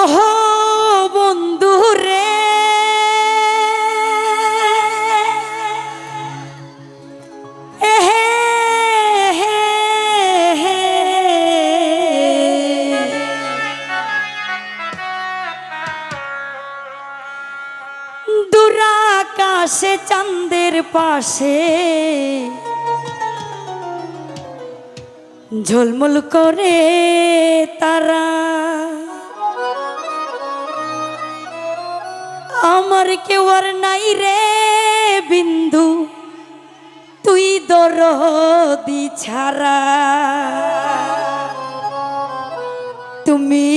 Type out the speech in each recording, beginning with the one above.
ওহ বন্ধু রে এহে, হে, হে। দুরাকাশে চাঁদের পাশে ঝলমল করে তারা আমার কেউ আর নাই রে বিন্দু। তুই দরদি ছাড়া। তুমি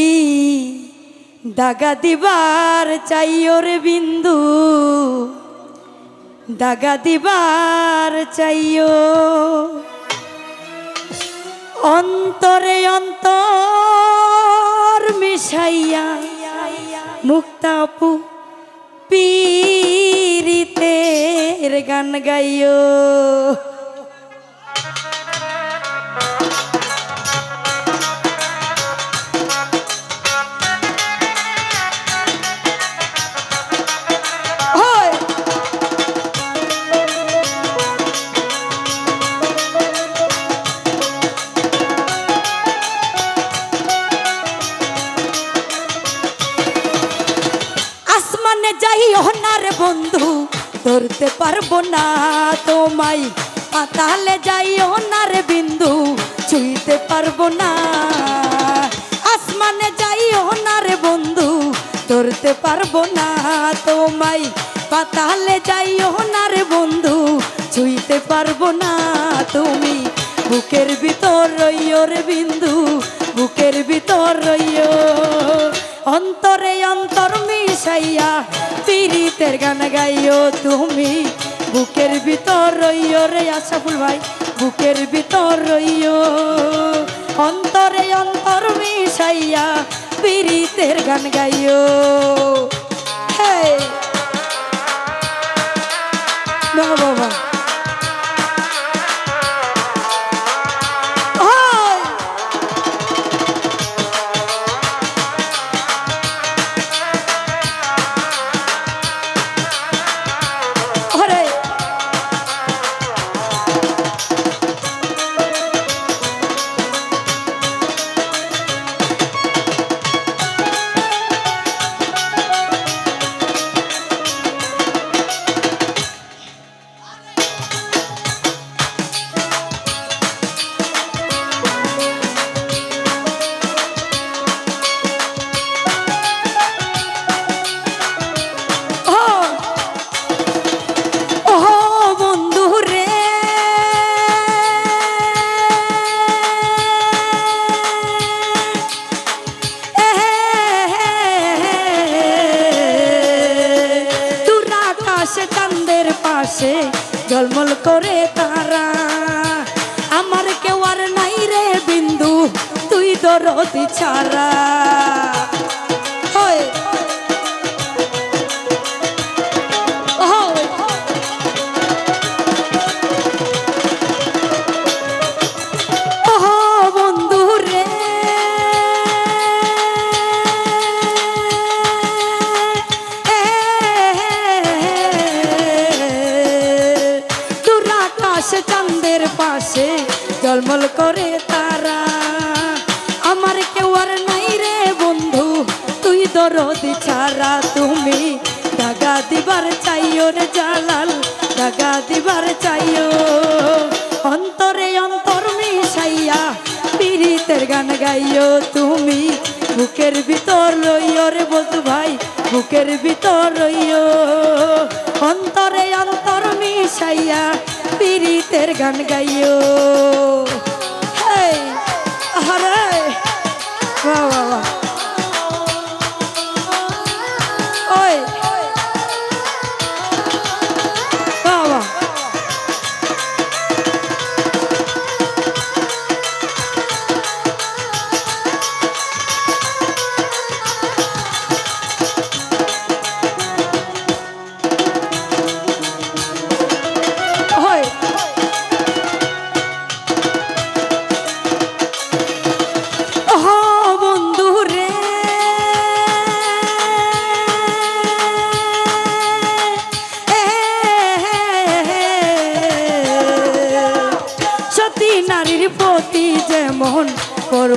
দাগা দিবার চাইও রে বিন্দু। দাগা দিবার চাইও অন্তরে অন্তর মিশাইয়া মুক্তাপু পীরিতের গান গাইও। যাই ওনার বন্ধু, ধরতে পারব না তোমায়। পাতালে যাই ওনার বিন্দু, ছুঁইতে পারব না। আসমানে যাই ওনার বন্ধু, ধরতে পারব না তোমায়। পাতালে যাই ওনার বন্ধু, ছুঁইতে পারব না তুমি। বুকের ভিতর রইও রে বিন্দু, বুকের ভিতর অন্তর মিশাইয়া পীড়িতের গান গাইও তুমি। বুকের ভিতর রইও রে আশাফুল ভাই, বুকের ভিতর রইও। অন্তরে অন্তর মিশাইয়া পিরিতের গান গাইও। Hey! দরদি ছাড়া। রে। চাঁদের পাশে জলমল করে ছাড়া তুমি। দাগা দিবার চাইও রে জালাল দাগা দিবার চাইও। অন্তরে অন্তর মিশাইয়া পীড়িতের গান গাইও তুমি। বুকের ভিতর রইও রে বন্ধু ভাই বুকের ভিতর রইও। অন্তরে অন্তর মিশাইয়া পীড়িতের গান গাইও। হেই, আহারে, বাহ।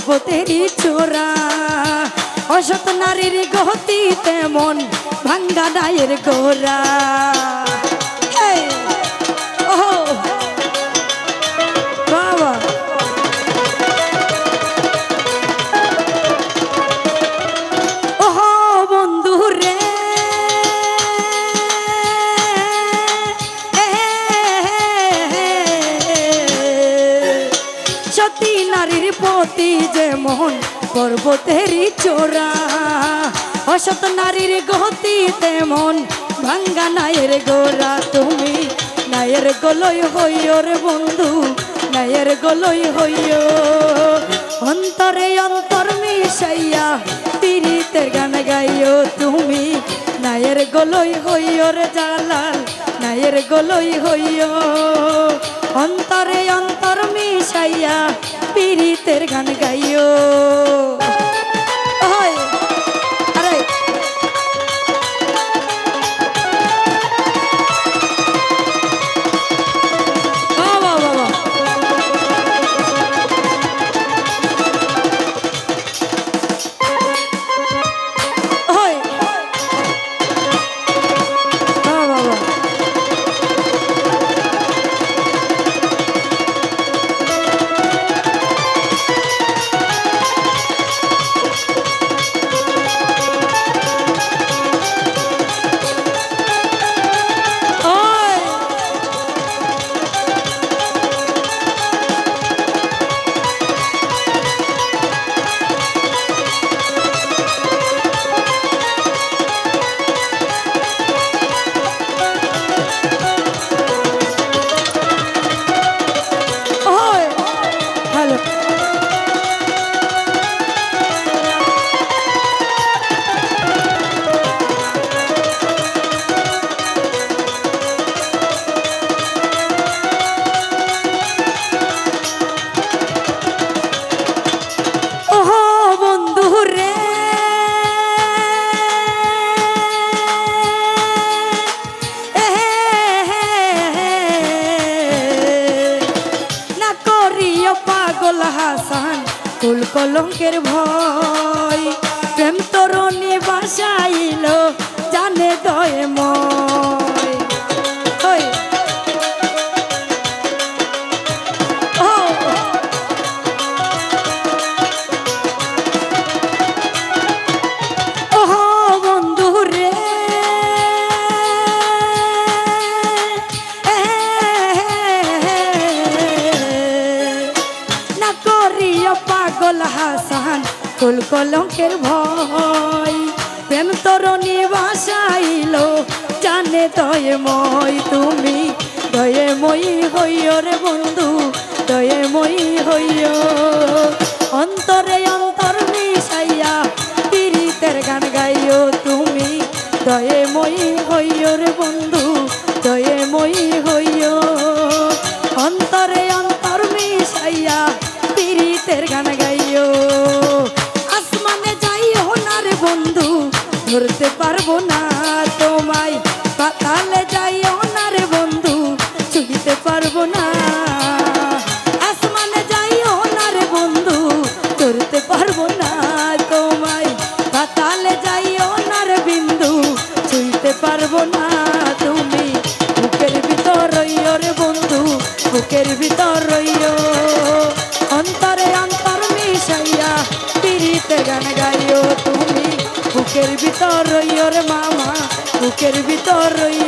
পর্বতেরই চোরা। অসত নারীর গতি তেমন ভাঙ্গা ডায়ের গোরা। নারীর প্রতি যেমন পর্বতেরই চোরা। অসত নারীর গতি তেমন ভাঙ্গা নায়ের গোরা তুমি নায়ের গলই হইও রে বন্ধু, নায়ের গলই হইও অন্তরে অন্তর মিশাইয়া তিরিতের গান গাইও তুমি নায়ের গলই হইও রে জালাল, নায়ের গলই হইও অন্তরে অন্তর মিশাইয়া পীড়িতের গান গাইও। কলঙ্কের ভয় হাসান কুল কলঙ্কের ভয়। প্রেম তরণী বাসাইল, জানে দয়ে মই তুমি। দয়ে মই হইও রে বন্ধু দয়ে মই হইও। অন্তরে অন্তর মিশাইয়া পীড়িতের গান গাইও তুমি। দয়ে মই হইও রে বন্ধু দয়ে ধরতে পারব না। বুকের ভিতর রইও